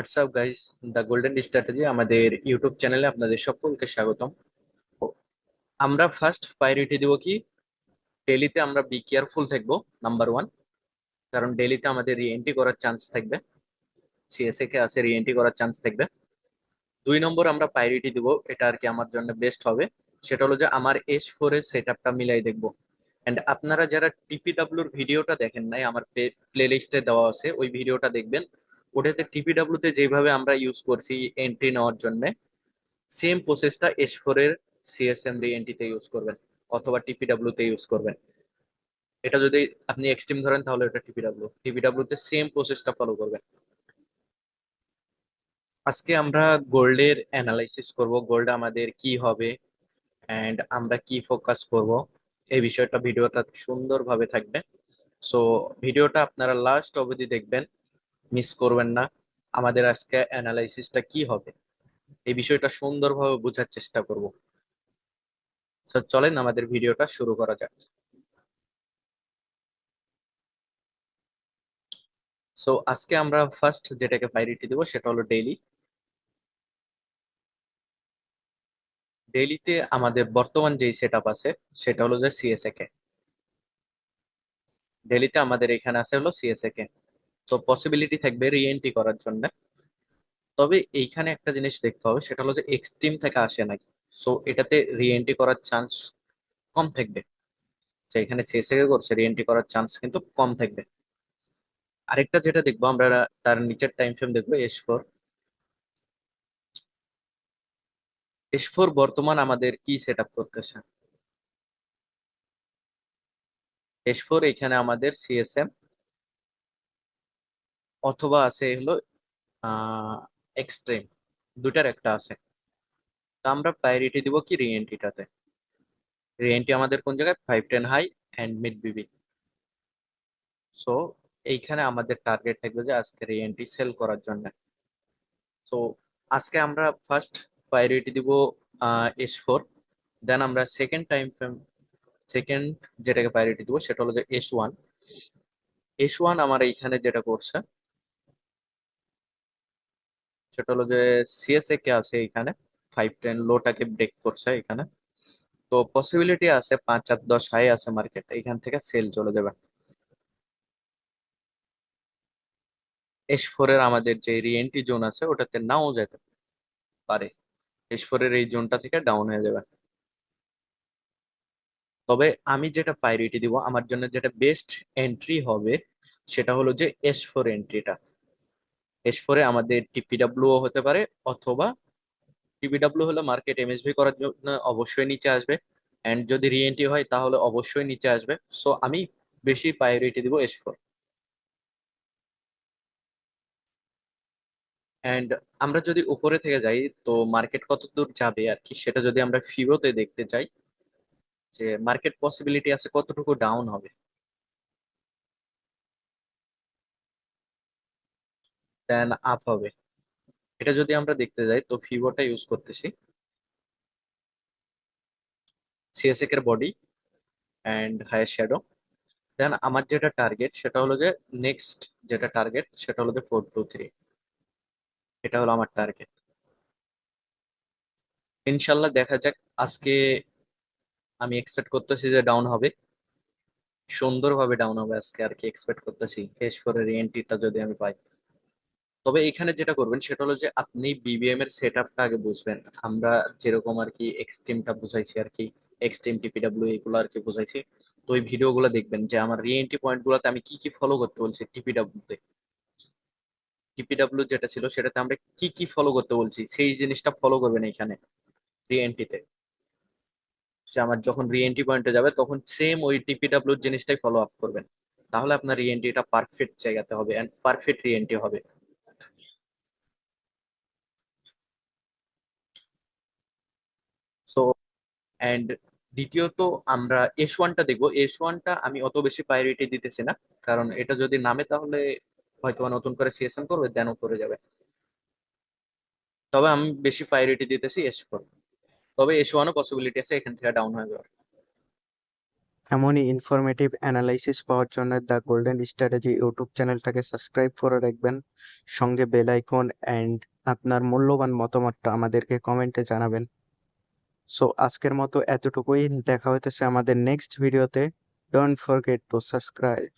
WhatsApp guys the golden strategy আমাদের YouTube চ্যানেলে আপনাদের সকলকে স্বাগতম। আমরা ফার্স্ট প্রায়োরিটি দেবো কি? ডেলিতে আমরা বি কেয়ারফুল থাকব নাম্বার ওয়ান কারণ ডেলিতে আমাদের রিএন্ট্রি করার চান্স থাকবে। সিএসএ কে আছে রিএন্ট্রি করার চান্স থাকবে। দুই নম্বর আমরা প্রায়োরিটি দেবো, এটা আর কি আমার জন্য বেস্ট হবে। সেটা হলো যে আমার এস ফোর এর সেট আপটা মিলাই দেখব। অ্যান্ড আপনারা যারা টিপিডাব্লিউর ভিডিওটা দেখেন নাই, আমার প্লে লিস্টে দেওয়া আছে, ওই ভিডিওটা দেখবেন। ওটাতে টিপিডাব্লিউ তে যেভাবে আমরা ইউজ করছি এন্ট্রি নেওয়ার জন্য সেম প্রসেসটা এস ফোর এর সিএসএম রি এন্ট্রিতে ইউজ করবেন, অথবা টিপিডাব্লিউ তে ইউজ করবেন। এটা যদি আপনি এক্সট্রিম ধরেন, তাহলে এটা টিপিডাব্লিউ টিপিডাব্লিউ তে সেম প্রসেসটা ফলো করবেন। আজকে আমরা গোল্ডের অ্যানালাইসিস করব, গোল্ড আমাদের কি হবে অ্যান্ড আমরা কি ফোকাস করব, এই বিষয়টা ভিডিওটা সুন্দরভাবে থাকবে। সো ভিডিওটা আপনারা লাস্ট অবধি দেখবেন। মিস করবেন না। আমাদের আজকে অ্যানালাইসিসটা কি হবে? এই বিষয়টা সুন্দরভাবে বোঝার চেষ্টা করব। তো চলেন আমাদের ভিডিওটা শুরু করা যাক। সো আজকে আমরা ফার্স্ট যেটাকে প্রায়োরিটি দেবো সেটা হলো ডেইলি ডেইলিতে আমাদের বর্তমান যেই সেট আছে, সেটা হলো যে সিএসএ কে ডেইলিতে আমাদের এখানে আছে হলো সিএসএ কে তো পসিবিলিটি থাকবে রিএন্ট্রি করার জন্য। তবে এইখানে একটা জিনিস দেখতে হবে, সেটা হলো যে এক্সট্রিম থেকে আসে নাকি। সো এটাতে রিএন্ট্রি করার চান্স কম থাকবে। যে এখানে সিএসএ করছে রিএন্ট্রি করার চান্স কিন্তু কম থাকবে। আরেকটা যেটা দেখব আমরা, তার নিচের টাইম ফ্রেম দেখব এস ফোর এস ফোর বর্তমান আমাদের কি সেট আপ করতেছে? এস ফোর এখানে আমাদের সিএসএম অথবা আছে হলো এক্সট্রিম দুটার একটা আছে। তো আমরা প্রায়োরিটি দিব কি রিএন্ট্রিটাতে রিএন্ট্রি আমাদের কোন জায়গায়? Five ten high and mid BB so এইখানে আমাদের টার্গেট থাকবে যে আজকে রিএন্ট্রি সেল করার জন্য। সো আজকে আমরা ফার্স্ট প্রায়োরিটি দিব এস ফোর দেন আমরা সেকেন্ড টাইম ফ্রেম সেকেন্ড যেটাকে প্রায়োরিটি দিব সেটা হলো যে এস ওয়ান এস ওয়ান আমার এইখানে যেটা করছে সেটা হলো যে সিএসএ কে আছে এখানে ফাইভ টেন লোটাকে ব্রেক করছে এখানে। তো পসিবিলিটি আছে পাঁচ চার দশ হাই আছে মার্কেট এখান থেকে সেল চলে যাবে। এস ফোর এর আমাদের যে রিএন্ট্রি জোন আছে, ওটাতে নাও যেতে পারে। এস ফোর এর এই জোনটা থেকে ডাউন হয়ে যাবে। তবে আমি যেটা প্রায়োরিটি দিব, আমার জন্য যেটা বেস্ট এন্ট্রি হবে, সেটা হলো যে এস ফোর এন্ট্রিটা এস ফোরে আমাদের টিপিডাব্লিউ হতে পারে, অথবা টিপিডাব্লিউ হলো মার্কেট এমএসবি করার জন্য অবশ্যই নিচে আসবে অ্যান্ড যদি রিএন্ট্রি হয় তাহলে অবশ্যই নিচে আসবে। সো আমি বেশি প্রায়োরিটি দিব এস ফোর অ্যান্ড আমরা যদি উপরে থেকে যাই, তো মার্কেট কত দূর যাবে আর কি, সেটা যদি আমরা ফিবোতে দেখতে চাই, যে মার্কেট পসিবিলিটি আছে কতটুকু ডাউন হবে। দেন আপ হবে। এটা যদি আমরা দেখতে যাই, তো ফিবোটা ইউজ করতেছি। সিএসএক এর body and higher shadow then আমার যেটা টার্গেট সেটা হলো যে নেক্সট যেটা টার্গেট সেটা হলো যে ফোর টু থ্রি এটা হলো আমার টার্গেট ইনশাল্লাহ দেখা যাক আজকে আমি এক্সপেক্ট করতেছি যে ডাউন হবে। সুন্দরভাবে ডাউন হবে আজকে আর কি এক্সপেক্ট করতেছি। ফেস করে রিএন্ট্রিটা যদি আমি পাই। তবে এখানে যেটা করবেন সেটা হলো যে আপনি বিবিএম এর সেট আপটা আগে বুঝবেন। আমরা যেরকম আর কি এক্সট্রিমটা বুঝাইছি আর কি এক্সট্রিম টিপিডাব্লিউ এগুলো আর কি বুঝাইছি। তো ওই ভিডিওগুলো দেখবেন যে আমার রিএন্ট্রি পয়েন্ট গুলোতে আমি কি কি ফলো করতে বলছি টিপিডাব্লিউ তে টিপিডাব্লিউ যেটা ছিল সেটাতে আমরা কি কি ফলো করতে বলছি, সেই জিনিসটা ফলো করবেন এখানে রিএন্ট্রিতে যে আমার যখন রিএন্ট্রি পয়েন্টে যাবে তখন সেম ওই টিপিডাব্লিউ জিনিসটাই ফলো আপ করবেন। তাহলে আপনার রিএন্ট্রিটা পারফেক্ট জায়গাতে হবে এন্ড পারফেক্ট রিএন্ট্রি হবে। সো অ্যান্ড দ্বিতীয়ত আমরা এস ওয়ানটা দেখব। এস ওয়ানটা আমি অত বেশি প্রায়োরিটি দিতেছি না। কারণ এটা যদি নামে তাহলে হয়তো নতুন করে সিএসএম করবে দেন করে যাবে। তবে আমি বেশি প্রায়োরিটি দিতেছি এস ফোর। তবে এস ওয়ানও পসিবিলিটি আছে, এখান থেকে ডাউন হয়ে যাওয়ার। এমনই ইনফরমেটিভ অ্যানালাইসিস পাওয়ার জন্য দ্য গোল্ডেন স্ট্র্যাটেজি ইউটিউব চ্যানেলটাকে সাবস্ক্রাইব করে রাখবেন। সঙ্গে বেল আইকন অ্যান্ড আপনার মূল্যবান মতামতটা আমাদেরকে কমেন্টে জানাবেন। সো আজকের মতো এতটুকুই। দেখা হইতেছে আমাদের নেক্সট ভিডিওতে ডোন্ট ফরগেট টু সাবস্ক্রাইব